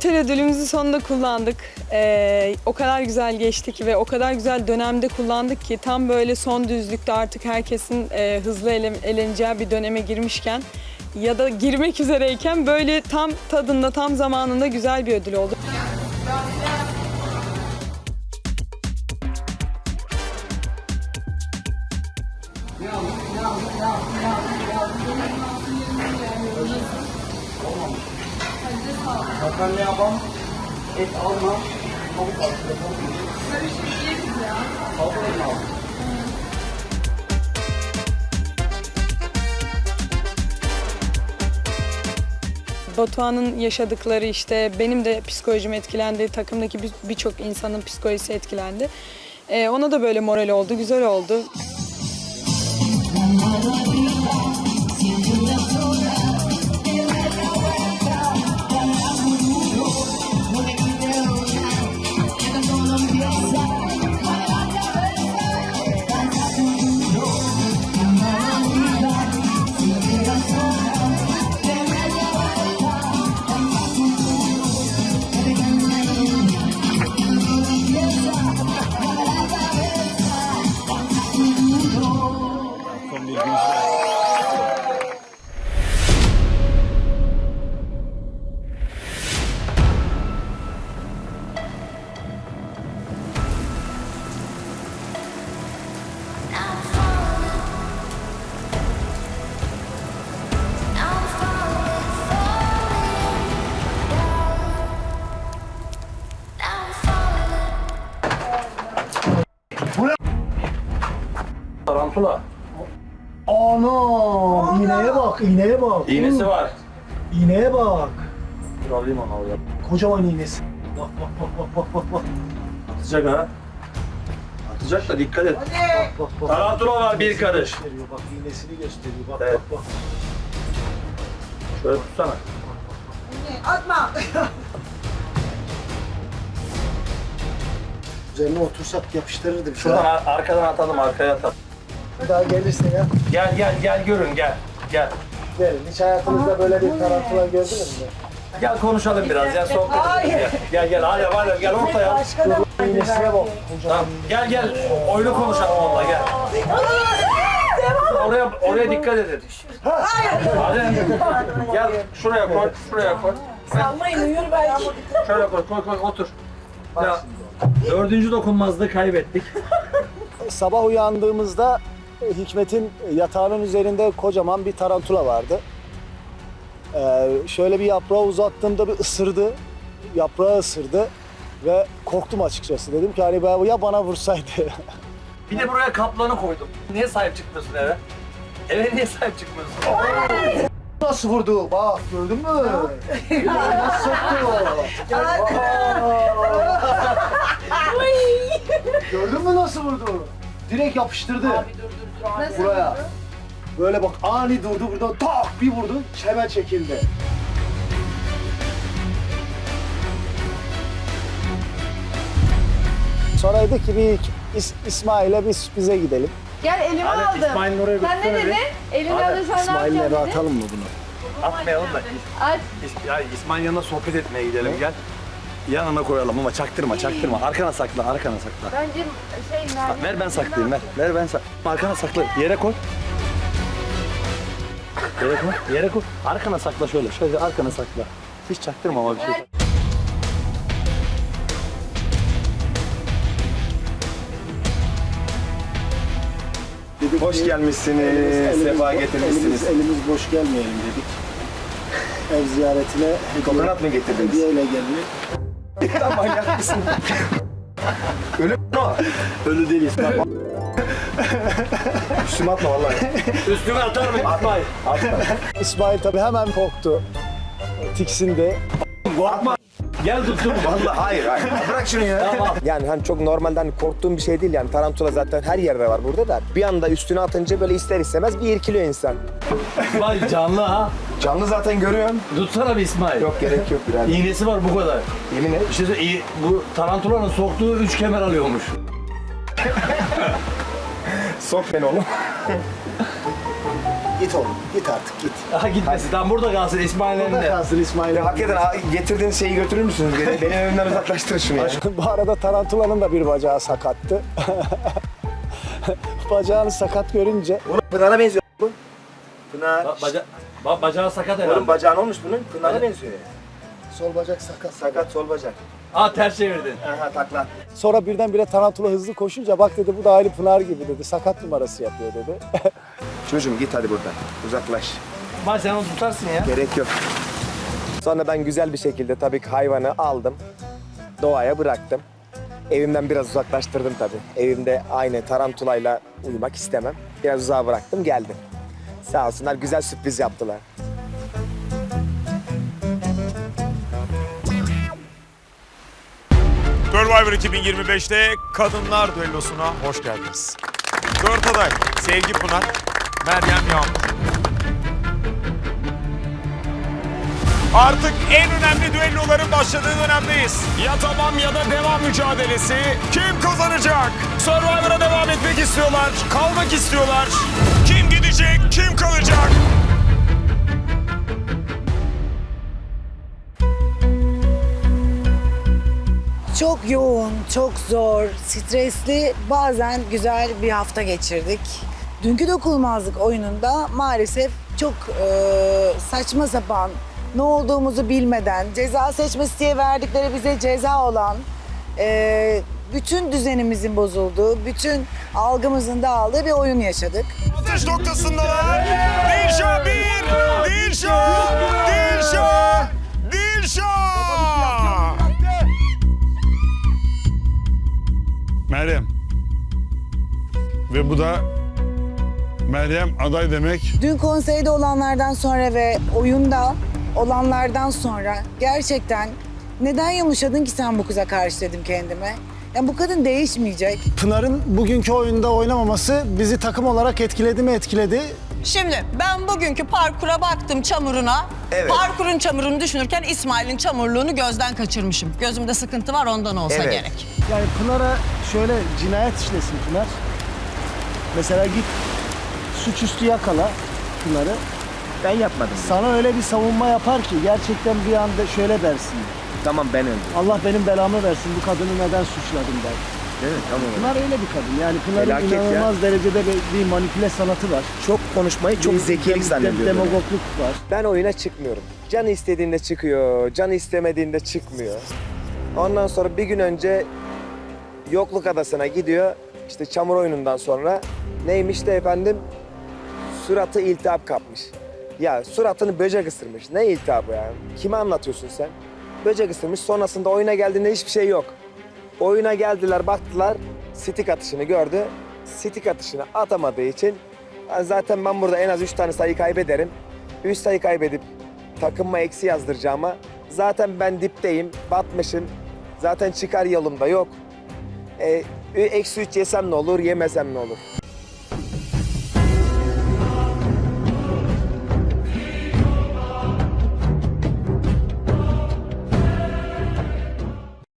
Portal ödülümüzü sonunda kullandık. Ee, o kadar güzel geçti ki ve o kadar güzel dönemde kullandık ki tam böyle son düzlükte artık herkesin e, hızlı ele, eleneceği bir döneme girmişken ya da girmek üzereyken böyle tam tadında tam zamanında güzel bir ödül oldu. Makarna yapam, et alma, tavuk al. Tavuk al. Batuhan'ın yaşadıkları işte benim de psikolojim etkilendi, takımdaki bir- birçok insanın psikolojisi etkilendi. Ee, ona da böyle moral oldu, güzel oldu. Tarantula. Ana, iğneye bak, iğneye bak. İğnesi var. İğneye bak. Dur alayım onu oraya. Kocaman iğnesi. Bak bak bak bak bak bak bak. Atacak ha. Atacak da dikkat et. Bak bak bak. Tarantula var bir karış. Gösteriyor, bak iğnesini gösteriyor. Bak Evet. bak bak. Şöyle tutsana. Atma. Üzerine otursak yapıştırırdı bir. Şuradan ar- arkadan atalım arkaya atalım. Bir daha gelirse ya. Gel gel gel görün gel. Gel. Gelin. Hiç hayatınızda böyle bir tarantula gördünüz mü? Gel konuşalım biraz ya sohbet edelim. Gel gel gel hadi hadi gel ortaya. Başka da İğnesine bak. Kocaman Tamam gel gel oyunu konuşalım onunla gel. Oraya oraya dikkat edin. Hadi. Gel şuraya koy, şuraya koy. salmayın uyur belki. Şöyle koy, koy koy otur. Ya dördüncü dokunmazlığı kaybettik. Sabah uyandığımızda e, Hikmet'in yatağının üzerinde kocaman bir tarantula vardı. Ee, şöyle bir yaprağı uzattığımda bir ısırdı. Yaprağı ısırdı ve korktum açıkçası. Dedim ki hani ben- ya bana vursaydı. Bir de buraya kaplanı koydum. Niye sahip çıkmıyorsun eve? Eve niye sahip çıkmıyorsun? Nasıl vurdu? Bak gördün mü? Nasıl vurdu? gördün mü nasıl vurdu? Direkt yapıştırdı. Buraya. Böyle bak ani durdu burada tak bir vurdu hemen çekildi. Sonra dedi ki bir İs- İsmail'e bir sürprize gidelim. Gel elime Hadi aldım. İsmail'in oraya Sen ne götürsene dedin? Hadi, aldım sen ne İsmail'le bir dedin? atalım mı bunu? Atmayalım da. Aç. İs- Ya İsmail yanına sohbet etmeye gidelim gel. Yanına koyalım ama çaktırma çaktırma. Arkana sakla arkana sakla. Bence şey Meryem. Ver ben saklayayım ver. Ver ben sak. Arkana sakla. Yere koy. Yere koy. Yere koy. Arkana sakla şöyle. Şöyle arkana sakla. Hiç çaktırma ama bir şey. Dedik Hoş ki, gelmişsiniz, elimiz- sefa elimiz- getirmişsiniz. Elimiz, elimiz boş gelmeyelim dedik. Ev ziyaretine Kokonat mı getirdiniz? hediyeyle geldik. Ya manyak mısın? Ölü mü? Ölü değiliz. Üstüme atma vallahi. Üstüme atar mı? Atmayın. İsmail tabii hemen korktu. Tiksindi. Korkma. Gel tuttum. Vallahi hayır hayır. Bırak şunu ya. Tamam. Yani hani çok normalden korktuğum bir şey değil yani. Tarantula zaten her yerde var burada da. Bir anda üstüne atınca böyle ister istemez bir irkiliyor insan. İsmail canlı ha. Canlı zaten görüyorsun. Tutsana bir İsmail. Yok gerek yok birader. İğnesi var bu kadar. Yemin et. Bir şey söyle- iyi- bu tarantulanın soktuğu üç kemer alıyormuş. Sok beni oğlum. Git oğlum. Git artık git. Aha gitmesin. Tamam burada kalsın İsmail'in Burada kalsın İsmail. Ya hakikaten a- getirdiğiniz şeyi götürür müsünüz? Beni, benim evimden uzaklaştırın şunu ya. Bu arada tarantulanın da bir bacağı sakattı. Bacağını sakat görünce Oğlum Pınar'a benziyor bu. Pınar. Ba- baca ba- bacağı sakat herhalde. Oğlum bacağın olmuş bunun. Pınar'a benziyor. sol bacak sakat. Sakat sol bacak. Aa ters çevirdin. Aha takla. Sonra birdenbire tarantula hızlı koşunca bak dedi bu da aynı Pınar gibi dedi. Sakat numarası yapıyor dedi. Çocuğum git hadi buradan. Uzaklaş. İsmail sen onu tutarsın ya. Gerek yok. Sonra ben güzel bir şekilde tabii ki hayvanı aldım. Doğaya bıraktım. Evimden biraz uzaklaştırdım tabii. Evimde aynı tarantulayla uyumak istemem. Biraz uzağa bıraktım geldim. Sağ olsunlar güzel sürpriz yaptılar. Survivor 2025'te kadınlar düellosuna hoş geldiniz. Dört aday Sevgi Pınar, Meryem Yağmur. Artık en önemli düelloların başladığı dönemdeyiz. Ya tamam ya da devam mücadelesi. Kim kazanacak? Survivor'a devam etmek istiyorlar, kalmak istiyorlar. Kim gidecek, kim kalacak? Çok yoğun, çok zor, stresli, bazen güzel bir hafta geçirdik. Dünkü dokunulmazlık oyununda maalesef çok e, saçma sapan, ne olduğumuzu bilmeden, ceza seçmesi diye verdikleri bize ceza olan, e, bütün düzenimizin bozulduğu, bütün algımızın dağıldığı bir oyun yaşadık. Atış noktasındalar. Dilşah bir, Dilşah, Dilşah, Dilşah. Meryem. Ve bu da Meryem aday demek. Dün konseyde olanlardan sonra ve oyunda olanlardan sonra gerçekten neden yumuşadın ki sen bu kıza karşı dedim kendime. Yani bu kadın değişmeyecek. Pınar'ın bugünkü oyunda oynamaması bizi takım olarak etkiledi mi etkiledi. Şimdi ben bugünkü parkura baktım çamuruna. Evet. Parkurun çamurunu düşünürken İsmail'in çamurluğunu gözden kaçırmışım. Gözümde sıkıntı var ondan olsa Evet. gerek. Yani Pınar'a şöyle cinayet işlesin Pınar. Mesela git suçüstü yakala Pınar'ı. Ben yapmadım. Sana öyle bir savunma yapar ki gerçekten bir anda şöyle dersin. Tamam ben öldüm. Allah benim belamı versin bu kadını neden suçladım der. Değil mi? Tamam. Pınar öyle bir kadın. Yani Pınar'ın Felaket ya. inanılmaz derecede bir, bir manipüle sanatı var. Çok konuşmayı çok Bir zekilik dem- zannediyorum. Demagogluk var. Ben oyuna çıkmıyorum. Can istediğinde çıkıyor, can istemediğinde çıkmıyor. Ondan sonra bir gün önce yokluk adasına gidiyor. İşte çamur oyunundan sonra neymiş de efendim suratı iltihap kapmış. Ya suratını böcek ısırmış. Ne iltihabı ya? Kime anlatıyorsun sen? Böcek ısırmış. Sonrasında oyuna geldiğinde hiçbir şey yok. Oyuna geldiler, baktılar. Stik atışını gördü. Stik atışını atamadığı için "Ha, zaten ben burada en az üç tane sayı kaybederim. Üç sayı kaybedip takımıma eksi yazdıracağıma zaten ben dipteyim, batmışım. Zaten çıkar yolumda yok. E, eksi üç yesem ne olur, yemesem ne olur?